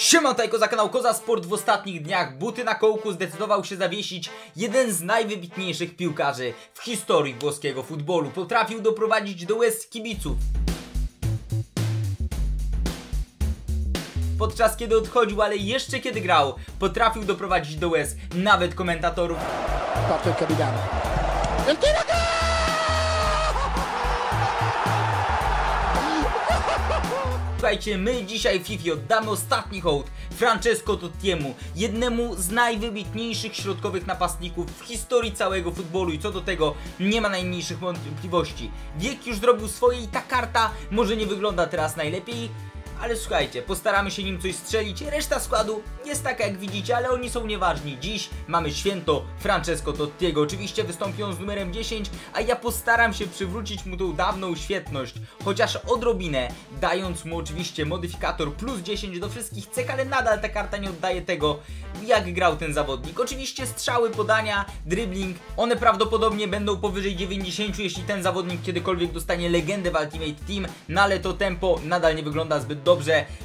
Siema, Tajko za kanał Koza Sport w ostatnich dniach buty na kołku zdecydował się zawiesić jeden z najwybitniejszych piłkarzy w historii włoskiego futbolu. Potrafił doprowadzić do łez kibiców. Podczas kiedy odchodził, ale jeszcze kiedy grał, potrafił doprowadzić do łez nawet komentatorów. Fatto il capitano. Słuchajcie, my dzisiaj w FIFA oddamy ostatni hołd Francesco Tottiemu, jednemu z najwybitniejszych środkowych napastników w historii całego futbolu i co do tego nie ma najmniejszych wątpliwości. Wiek już zrobił swoje i ta karta może nie wygląda teraz najlepiej, ale słuchajcie, postaramy się nim coś strzelić. Reszta składu jest taka jak widzicie, ale oni są nieważni. Dziś mamy święto Francesco Tottiego. Oczywiście wystąpi on z numerem 10, a ja postaram się przywrócić mu tą dawną świetność. Chociaż odrobinę, dając mu oczywiście modyfikator plus 10 do wszystkich cech, ale nadal ta karta nie oddaje tego, jak grał ten zawodnik. Oczywiście strzały, podania, dribbling, one prawdopodobnie będą powyżej 90, jeśli ten zawodnik kiedykolwiek dostanie legendę w Ultimate Team, no ale to tempo nadal nie wygląda zbyt dobrze.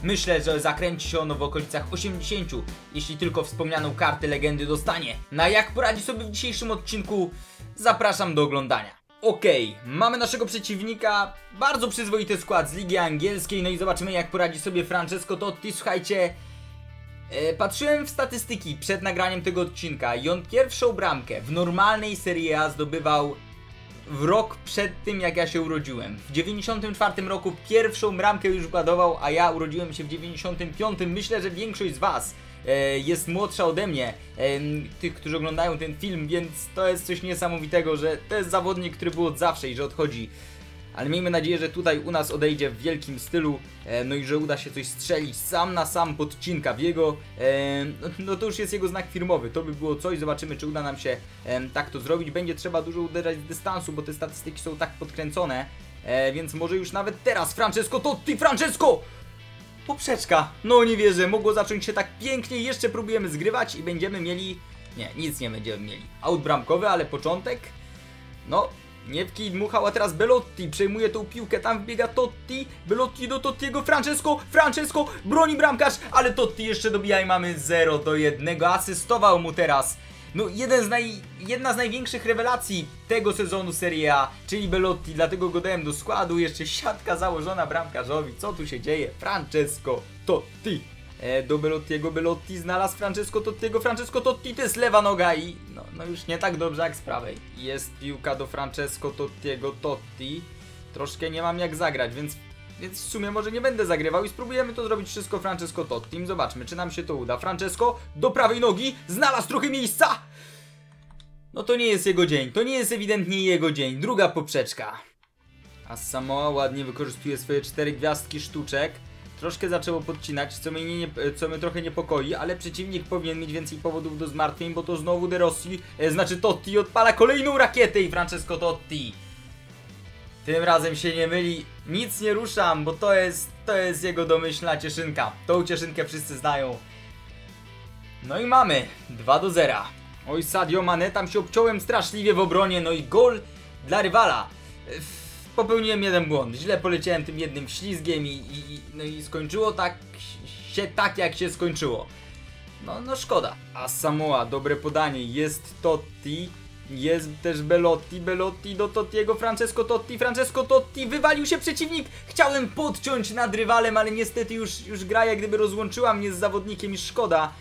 Myślę, że zakręci się ono w okolicach 80, jeśli tylko wspomnianą kartę legendy dostanie. Na jak poradzi sobie w dzisiejszym odcinku, zapraszam do oglądania. Okej, mamy naszego przeciwnika, bardzo przyzwoity skład z Ligi Angielskiej, no i zobaczymy jak poradzi sobie Francesco Totti. Słuchajcie, E, patrzyłem w statystyki przed nagraniem tego odcinka i on pierwszą bramkę w normalnej Serie A zdobywał w rok przed tym jak ja się urodziłem. W 94 roku pierwszą bramkę już wkładował, a ja urodziłem się w 95. Myślę, że większość z Was e, jest młodsza ode mnie, tych, którzy oglądają ten film, więc to jest coś niesamowitego, że to jest zawodnik, który był od zawsze i że odchodzi ale miejmy nadzieję, że tutaj u nas odejdzie w wielkim stylu, e, no i że uda się coś strzelić sam na sam podcinka w jego, e, no, no to już jest jego znak firmowy, to by było coś, zobaczymy czy uda nam się e, tak to zrobić, będzie trzeba dużo uderzać z dystansu, bo te statystyki są tak podkręcone, więc może już nawet teraz Francesco Totti, Francesco! Poprzeczka, no nie wierzę, mogło zacząć się tak pięknie, jeszcze próbujemy zgrywać i będziemy mieli, nie, nic nie będziemy mieli, out bramkowy, ale początek, no nie w dmuchał, a teraz Belotti przejmuje tą piłkę, tam wbiega Totti, Belotti do Tottiego, Francesco, Francesco, broni bramkarz, ale Totti jeszcze dobija i mamy 0 do 1, asystował mu teraz. No jeden z naj, jedna z największych rewelacji tego sezonu Serie A, czyli Belotti, dlatego go dałem do składu, jeszcze siatka założona bramkarzowi, co tu się dzieje? Francesco Totti e, do Belottiego. Belotti znalazł Francesco Tottiego. Francesco Totti to jest lewa noga i no, już nie tak dobrze jak z prawej. Jest piłka do Francesco Tottiego. Totti. Troszkę nie mam jak zagrać, więc więc w sumie może nie będę zagrywał i spróbujemy to zrobić wszystko Francesco Totti. Zobaczmy, czy nam się to uda. Francesco do prawej nogi, znalazł trochę miejsca. No to nie jest jego dzień, to nie jest ewidentnie jego dzień. Druga poprzeczka. A Samoa ładnie wykorzystuje swoje cztery gwiazdki sztuczek. Troszkę zaczęło podcinać, co mnie, nie, co mnie trochę niepokoi, ale przeciwnik powinien mieć więcej powodów do zmartwień, bo to znowu De Rossi, e, znaczy Totti odpala kolejną rakietę i Francesco Totti. Tym razem się nie myli, nic nie ruszam, bo to jest, to jest jego domyślna cieszynka. Tą cieszynkę wszyscy znają. No i mamy 2 do 0. Oj Sadio Mane, tam się obciąłem straszliwie w obronie, no i gol dla rywala popełniłem jeden błąd. Źle poleciałem tym jednym ślizgiem i, i, no i skończyło tak się tak jak się skończyło. No, no szkoda. A Samoa, dobre podanie. Jest Totti. Jest też Belotti, Belotti do Tottiego, Francesco Totti, Francesco Totti, wywalił się przeciwnik, chciałem podciąć nad rywalem, ale niestety już, już gra jak gdyby rozłączyła mnie z zawodnikiem i szkoda.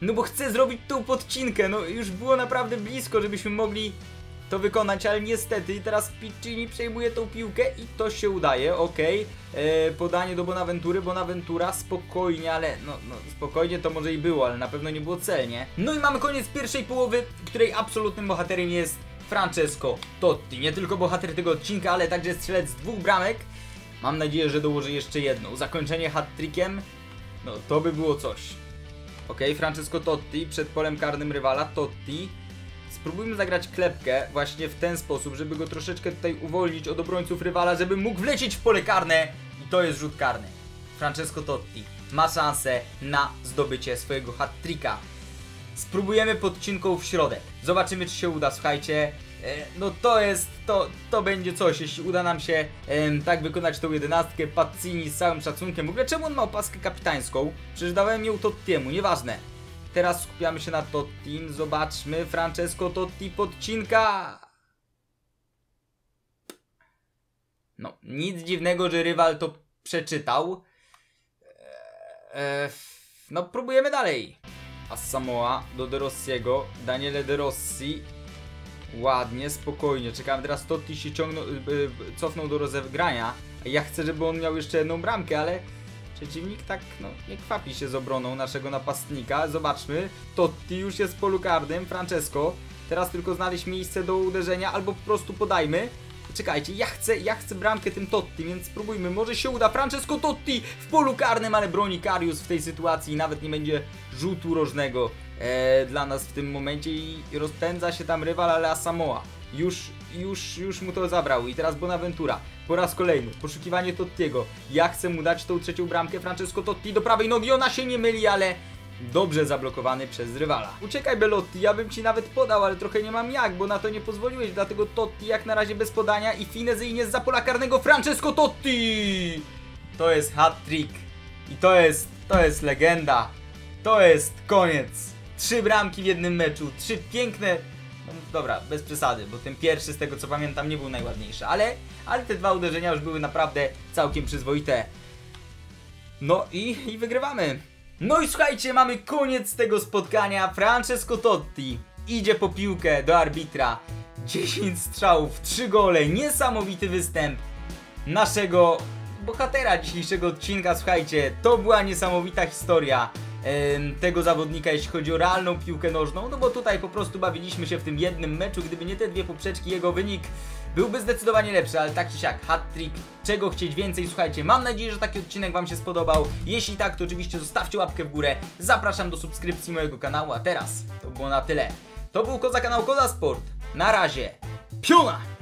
No bo chcę zrobić tą podcinkę, no już było naprawdę blisko, żebyśmy mogli to wykonać, ale niestety teraz Piccini przejmuje tą piłkę i to się udaje, ok. E, podanie do Bonaventury, Bonaventura spokojnie, ale no, no spokojnie to może i było, ale na pewno nie było celnie. No i mamy koniec pierwszej połowy, której absolutnym bohaterem jest Francesco Totti. Nie tylko bohater tego odcinka, ale także strzelec dwóch bramek. Mam nadzieję, że dołoży jeszcze jedną. Zakończenie hat-trickiem, no to by było coś. Ok, Francesco Totti przed polem karnym rywala, Totti Spróbujmy zagrać klepkę właśnie w ten sposób, żeby go troszeczkę tutaj uwolnić od obrońców rywala, żeby mógł wlecieć w pole karne i to jest rzut karny. Francesco Totti ma szansę na zdobycie swojego hat-tricka. Spróbujemy podcinką w środek. Zobaczymy czy się uda, słuchajcie. E, No to jest, to, to będzie coś, jeśli uda nam się tak wykonać tą jedenastkę Pazzini z całym szacunkiem. W ogóle czemu on ma opaskę kapitańską? Przecież dałem ją Tottiemu, nieważne. Teraz skupiamy się na Tottim, zobaczmy, Francesco Totti podcinka. No, nic dziwnego, że rywal to przeczytał. Eee, no, próbujemy dalej. A Samoa do De Rossiego, Daniele De Rossi. Ładnie, spokojnie. Czekałem teraz Totti się ciągnął, y, y, cofnął do rozegrania. Ja chcę, żeby on miał jeszcze jedną bramkę, ale przeciwnik tak, no, nie kwapi się z obroną naszego napastnika. Zobaczmy. Totti już jest polu karnym, Francesco. Teraz tylko znaleźć miejsce do uderzenia, albo po prostu podajmy. Czekajcie, ja chcę, ja chcę bramkę tym Totti, więc spróbujmy. Może się uda. Francesco Totti w polu karnym, ale broni Karius w tej sytuacji i nawet nie będzie rzutu rożnego e, dla nas w tym momencie i rozpędza się tam rywal, ale Asamoah już, już, już mu to zabrał i teraz Bonaventura po raz kolejny, poszukiwanie Tottiego ja chcę mu dać tą trzecią bramkę Francesco Totti do prawej nogi, ona się nie myli, ale dobrze zablokowany przez rywala. Uciekaj Belotti, ja bym ci nawet podał, ale trochę nie mam jak, bo na to nie pozwoliłeś, dlatego Totti jak na razie bez podania i finezyjnie z pola karnego Francesco Totti! To jest hat-trick i to jest, to jest legenda. To jest koniec. Trzy bramki w jednym meczu, trzy piękne. Dobra, bez przesady, bo ten pierwszy z tego co pamiętam nie był najładniejszy, ale, ale te dwa uderzenia już były naprawdę całkiem przyzwoite. No i, i wygrywamy. No i słuchajcie, mamy koniec tego spotkania. Francesco Totti idzie po piłkę do arbitra. 10 strzałów, 3 gole, niesamowity występ naszego bohatera dzisiejszego odcinka. Słuchajcie, to była niesamowita historia tego zawodnika, jeśli chodzi o realną piłkę nożną. No bo tutaj po prostu bawiliśmy się w tym jednym meczu. Gdyby nie te dwie poprzeczki, jego wynik byłby zdecydowanie lepszy, ale tak czy siak, hat-trick, czego chcieć więcej, słuchajcie, mam nadzieję, że taki odcinek Wam się spodobał, jeśli tak, to oczywiście zostawcie łapkę w górę, zapraszam do subskrypcji mojego kanału, a teraz to było na tyle. To był Koza Kanał Koza Sport, na razie, piona!